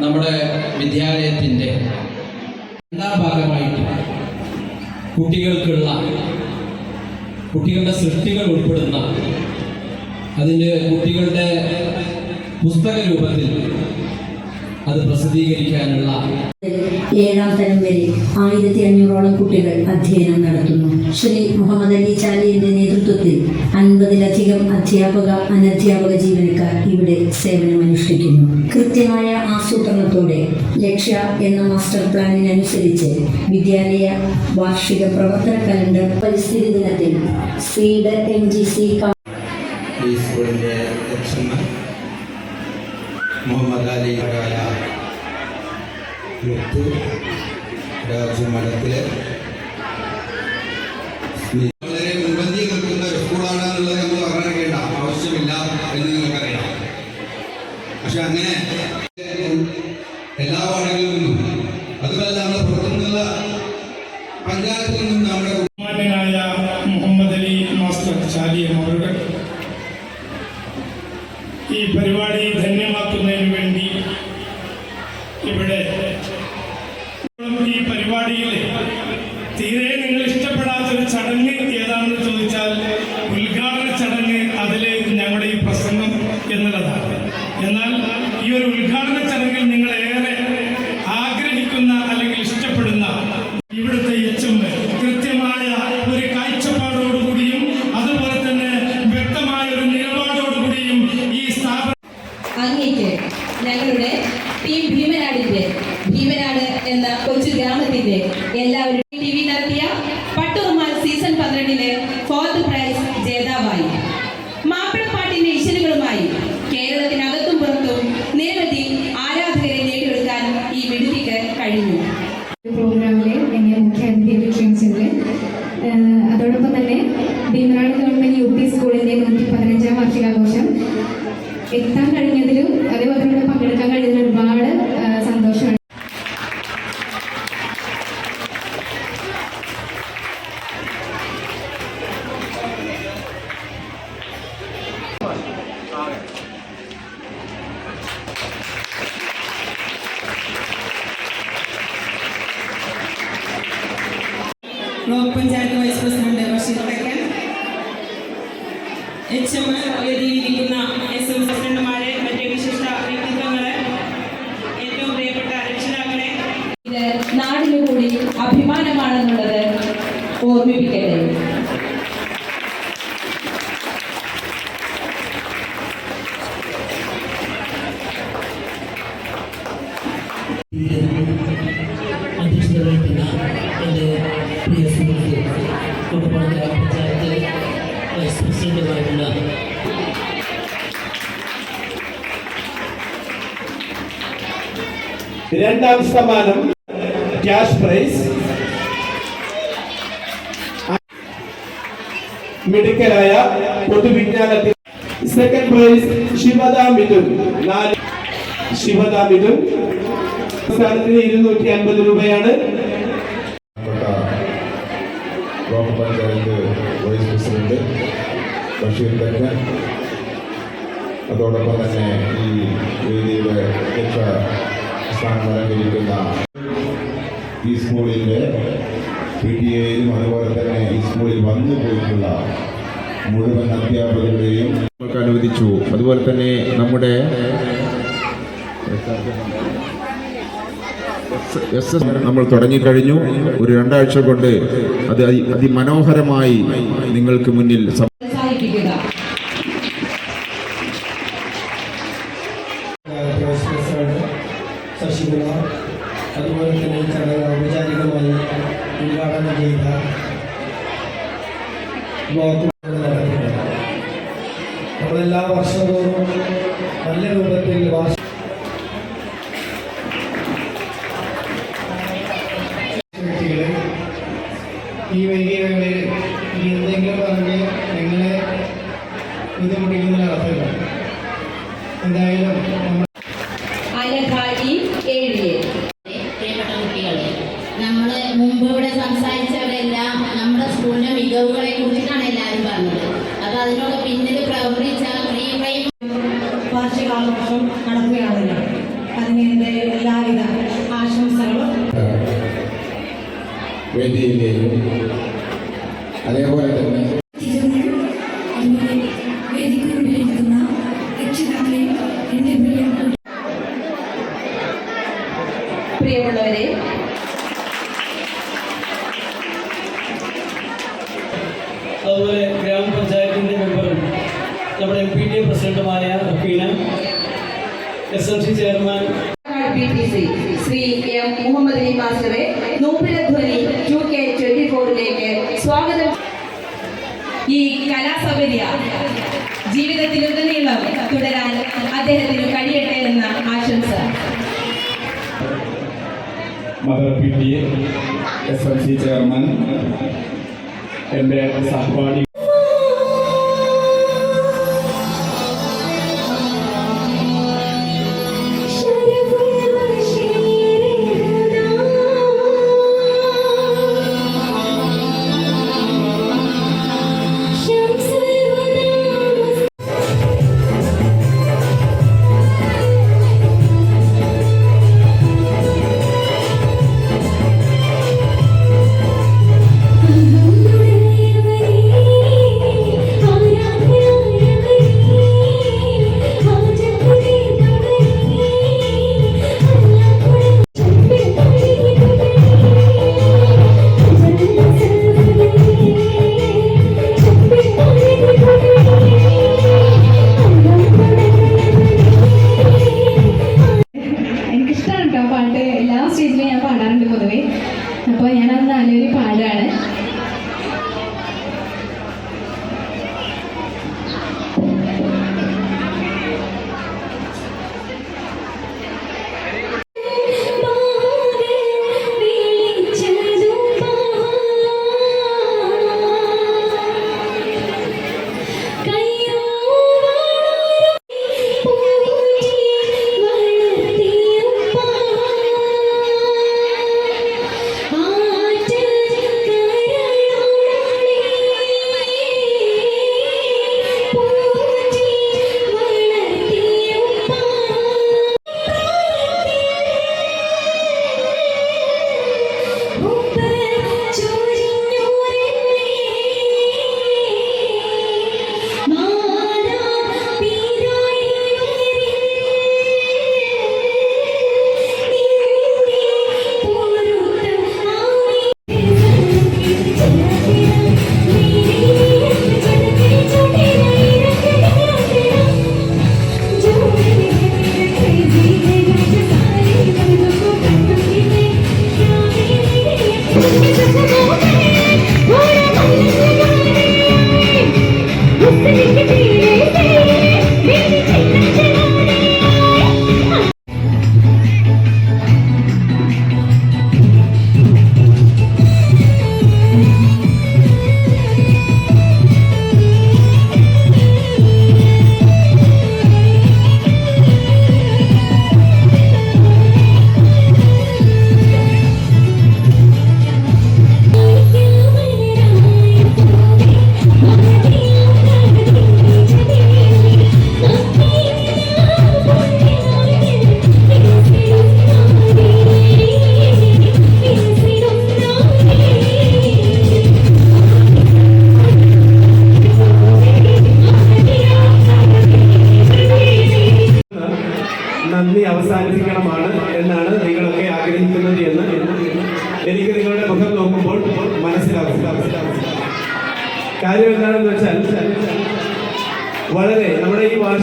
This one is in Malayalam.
നമ്മുടെ വിദ്യാലയത്തിന്റെ രണ്ടാം ഭാഗമായിട്ട് കുട്ടികൾക്കുള്ള കുട്ടികളുടെ സൃഷ്ടികൾ ഉൾപ്പെടുന്ന അതിന്റെ കുട്ടികളുടെ പുസ്തക രൂപത്തിൽ അത് പ്രസിദ്ധീകരിക്കാനുള്ള ഏഴാം തരം വരെ ആയിരത്തി അഞ്ഞൂറോളം കുട്ടികൾ അധ്യയനം നടത്തുന്നു. ശ്രീ മുഹമ്മദ് അലി ചാലിയുടെ നേതൃത്വത്തിൽ അൻപതിലധികം അധ്യാപക അനധ്യാപക ജീവനക്കാർ ഇവിടെ സേവനമനുഷ്ഠിക്കുന്നു. കൃത്യമായ ആസൂത്രണത്തോടെ ലക്ഷ്യ എന്ന മാസ്റ്റർ പ്ലാനിനനുസരിച്ച് വിദ്യാലയ വാർഷിക പ്രവർത്തന കലണ്ടർ പരിസ്ഥിതി ദിനത്തിൽ seed M G C Muhammad അലിയായ Muthu രാജമഠത്തിലെ വളരെ മുൻപന്തി നമ്മൾ പറഞ്ഞിരിക്കേണ്ട ആവശ്യമില്ല എന്ന് നിങ്ങൾക്കറിയാം. പക്ഷെ അങ്ങനെ എല്ലാ വാർഡുകളിൽ നിന്നും അതുമല്ല നമ്മുടെ പുറത്തുനിന്നുള്ള നിന്നും നമ്മുടെ ബഹുമാന്യനായ മുഹമ്മദ് അലി മാസ്റ്റർ ചാലിയ അവരുടെ ഈ പരിപാടി ധന്യമാക്കുന്നതിന് വേണ്ടി ഇവിടെ ഈ പരിപാടിയിൽ തീരെ നിങ്ങൾ ഇഷ്ടപ്പെടാത്ത ഒരു ചടങ്ങ് ഏതാണെന്ന് ചോദിച്ചാൽ ഉദ്ഘാടന ചടങ്ങ് അതിലെ ഞങ്ങളുടെ ഈ പ്രസംഗം എന്നുള്ളതാണ്. എന്നാൽ ഈ ഒരു ഉദ്ഘാടന ചടങ്ങിൽ നിങ്ങൾ ഏറെ ആഗ്രഹിക്കുന്ന അല്ലെങ്കിൽ ഇഷ്ടപ്പെടുന്ന ഇവിടുത്തെ എച്ചും കൃത്യമായ ഒരു കാഴ്ചപ്പാടോടുകൂടിയും അതുപോലെ തന്നെ വ്യക്തമായ ഒരു നിലപാടോടുകൂടിയും ഈ സ്ഥാപനം അങ്ങേക്ക് ഞങ്ങളുടെ ടീം ഭീമനാടിന്റെ ഭീമനാട് കൊച്ചു ഗ്രാമത്തിന്റെ എല്ലാവരും block panchayat vice president Basheer Thaikkan H M വേദിയിലിരിക്കുന്ന S M പ്രസിഡന്റുമാരെ മറ്റേ വിശിഷ്ട വ്യക്തിത്വങ്ങളെ ഏറ്റവും പ്രിയപ്പെട്ട രക്ഷിതാക്കളെ. ഇത് നാടിനു കൂടി അഭിമാനമാണെന്നുള്ളത് ഓർമ്മിപ്പിക്കട്ടെ. അധ്യക്ഷത പ്രസിഡന്റുമായിട്ടുള്ള രണ്ടാം സമ്മാനം ക്യാഷ് പ്രൈസ്. മിടുക്കരായ പൊതുവിജ്ഞാനത്തിൽ സെക്കൻഡ് പ്രൈസ് ശിവദാ മിഥുൻ നാല് ശിവദാ മിഥുൻ ഇരുന്നൂറ്റി അൻപത് രൂപയാണ്. ബഷീർ തക്കൻ അതോടൊപ്പം തന്നെ ഈ വേദിയുടെ മികച്ച സ്ഥാനം അലങ്കരിക്കുന്ന ഈ സ്കൂളിന്റെ പി ടി എയിലും അതുപോലെ തന്നെ ഈ സ്കൂളിൽ വന്നു പോയിട്ടുള്ള മുഴുവൻ അധ്യാപകരുടെയും നമുക്ക് അനുവദിച്ചു. അതുപോലെ തന്നെ നമ്മുടെ എസ് എസ് നമ്മൾ തുടങ്ങിക്കഴിഞ്ഞു. ഒരു രണ്ടാഴ്ച കൊണ്ട് അത് അതി- അതിമനോഹരമായി നിങ്ങൾക്ക് മുന്നിൽ സം- പ്രോത്സാഹിപ്പിക്കുക വൈസ് പ്രസിഡന്റ് ശശികുമാർ അതുപോലെ തന്നെ ഈ ചടങ്ങ് ഔപചാരികമായി ഉദ്ഘാടനം ചെയ്ത ബ്ലോക്ക് നടത്തിയത് നമ്മളെല്ലാ വർഷവും ഈ വൈകിയ വേളയിൽ ഇനി എന്തെങ്കിലും പറഞ്ഞ് നിങ്ങളെ ബുദ്ധിമുട്ടിക്കുന്ന നടത്തില്ല എന്തായാലും നമ്മൾ പ്രിയമുള്ളവരെ അതുപോലെ ഗ്രാമപഞ്ചായത്തിന്റെ മെമ്പറും നമ്മുടെ എം പി ടി പ്രസിഡന്റുമായ Rafeena S M C chairman Shri M Muhammad Ali മാസ്റ്ററെ നൂപ്പിലധ്വനി ടു കെ ട്വന്റി ഫോറിലേക്ക് സ്വാഗതം. ഈ കലാസൗകര്യ ജീവിതത്തിലുടനീളം തുടരാൻ അദ്ദേഹത്തിന് കഴിയട്ടെ എന്ന ആശംസ. Mother P T S M C chairman എന്റെ സഹപാഠി അവസാനിപ്പിക്കണമാണ് എന്നാണ് നിങ്ങളൊക്കെ ആഗ്രഹിക്കുന്നത് എന്ന് എനിക്ക് നിങ്ങളുടെ മുഖം നോക്കുമ്പോൾ മനസ്സിലാവും. കാര്യം എന്താണെന്ന് വെച്ചാൽ വളരെ നമ്മുടെ ഈ വാർഷിക